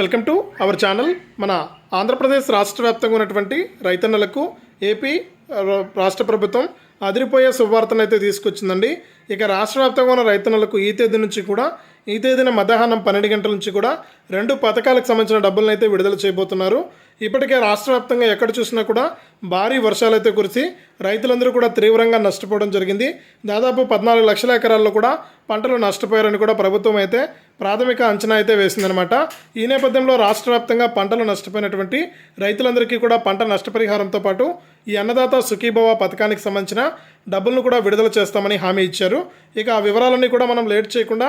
Welcome to our channel. మన ఆంధ్రప్రదేశ్ రాష్ట్ర వ్యాప్తంగా ఉన్నటువంటి రైతన్నలకు ఏపీ రాష్ట్ర ప్రభుత్వం అదిరిపోయే శుభవార్తను అయితే తీసుకొచ్చిందండి. ఇక రాష్ట్ర వ్యాప్తంగా ఉన్న రైతన్నలకు ఈ తేదీ నుంచి కూడా ఈ తేదీన మధ్యాహ్నం పన్నెండు గంటల నుంచి కూడా రెండు పథకాలకు సంబంధించిన డబ్బులను అయితే విడుదల చేయబోతున్నారు. ఇప్పటికే రాష్ట్ర వ్యాప్తంగా ఎక్కడ చూసినా కూడా భారీ వర్షాలైతే కురిసి రైతులందరూ కూడా తీవ్రంగా నష్టపోవడం జరిగింది. దాదాపు పద్నాలుగు లక్షల ఎకరాల్లో కూడా పంటలు నష్టపోయారని కూడా ప్రభుత్వం అయితే ప్రాథమిక అంచనా అయితే వేసిందనమాట ఈ నేపథ్యంలో రాష్ట్ర వ్యాప్తంగా పంటలు నష్టపోయినటువంటి రైతులందరికీ కూడా పంట నష్టపరిహారంతో పాటు ఈ అన్నదాత సుఖీభవ పథకానికి సంబంధించిన డబ్బులను కూడా విడుదల చేస్తామని హామీ ఇచ్చారు. ఇక ఆ వివరాలన్నీ కూడా మనం లేట్ చేయకుండా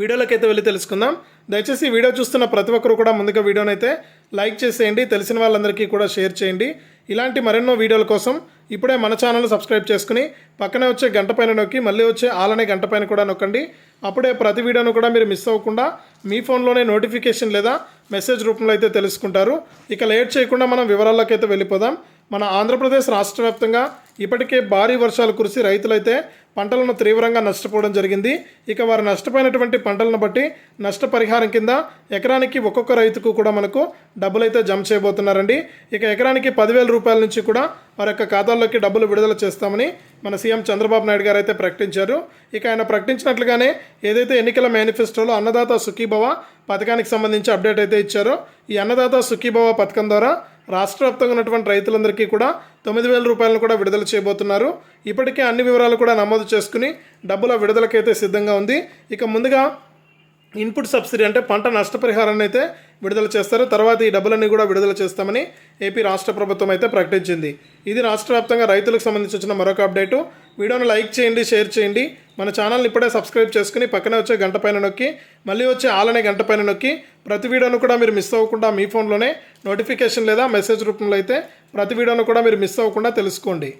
వీడియోలోకి అయితే వెళ్ళి తెలుసుకుందాం. దయచేసి వీడియో చూస్తున్న ప్రతి ఒక్కరు కూడా ముందుగా వీడియోని అయితే లైక్ చేసేయండి తెలిసిన వాళ్ళందరికీ కూడా షేర్ చేయండి. ఇలాంటి మరెన్నో వీడియోల కోసం ఇప్పుడే మన ఛానల్ సబ్స్క్రైబ్ చేసుకుని పక్కనే వచ్చే గంట పైన నొక్కి మళ్ళీ వచ్చే ఆలనే గంట పైన కూడా నొక్కండి. అప్పుడే ప్రతి వీడియోను కూడా మీరు మిస్ అవ్వకుండా మీ ఫోన్లోనే నోటిఫికేషన్ లేదా మెసేజ్ రూపంలో అయితే తెలుసుకుంటారు. ఇక లేట్ చేయకుండా మనం వివరాల్లోకి అయితే వెళ్ళిపోదాం. మన ఆంధ్రప్రదేశ్ రాష్ట్ర వ్యాప్తంగా ఇప్పటికే భారీ వర్షాలు కురిసి రైతులైతే పంటలను తీవ్రంగా నష్టపోవడం జరిగింది. ఇక వారు నష్టపోయినటువంటి పంటలను బట్టి నష్టపరిహారం కింద ఎకరానికి ఒక్కొక్క రైతుకు కూడా మనకు డబ్బులు అయితే జమ చేయబోతున్నారండి. ఇక ఎకరానికి పదివేల రూపాయల నుంచి కూడా వారి యొక్క ఖాతాల్లోకి డబ్బులు విడుదల చేస్తామని మన సీఎం చంద్రబాబు నాయుడు గారు అయితే ప్రకటించారు. ఇక ఆయన ప్రకటించినట్లుగానే ఏదైతే ఎన్నికల మేనిఫెస్టోలో అన్నదాత సుఖీభవ పథకానికి సంబంధించి అప్డేట్ అయితే ఇచ్చారో ఈ అన్నదాత సుఖీభవ పథకం ద్వారా రాష్ట్ర వ్యాప్తంగా ఉన్నటువంటి రైతులందరికీ కూడా తొమ్మిది వేల రూపాయలను కూడా విడుదల చేయబోతున్నారు. ఇప్పటికే అన్ని వివరాలు కూడా నమోదు చేసుకుని డబ్బుల విడుదలకైతే సిద్ధంగా ఉంది. ఇక ముందుగా ఇన్పుట్ సబ్సిడీ అంటే పంట నష్టపరిహారాన్ని అయితే విడుదల చేస్తారు. తర్వాత ఈ డబ్బులన్నీ కూడా విడుదల చేస్తామని ఏపీ రాష్ట్ర ప్రభుత్వం అయితే ప్రకటించింది. ఇది రాష్ట్ర వ్యాప్తంగా రైతులకు సంబంధించి వచ్చిన మరొక అప్డేటు. వీడియోను లైక్ చేయండి షేర్ చేయండి. మన ఛానల్ని ఇప్పుడే సబ్స్క్రైబ్ చేసుకుని పక్కనే వచ్చే గంట పైన నొక్కి మళ్ళీ వచ్చే ఆలనే గంట పైన నొక్కి ప్రతి వీడియోను కూడా మీరు మిస్ అవ్వకుండా మీ ఫోన్లోనే నోటిఫికేషన్ లేదా మెసేజ్ రూపంలో అయితే ప్రతి వీడియోను కూడా మీరు మిస్ అవ్వకుండా తెలుసుకోండి.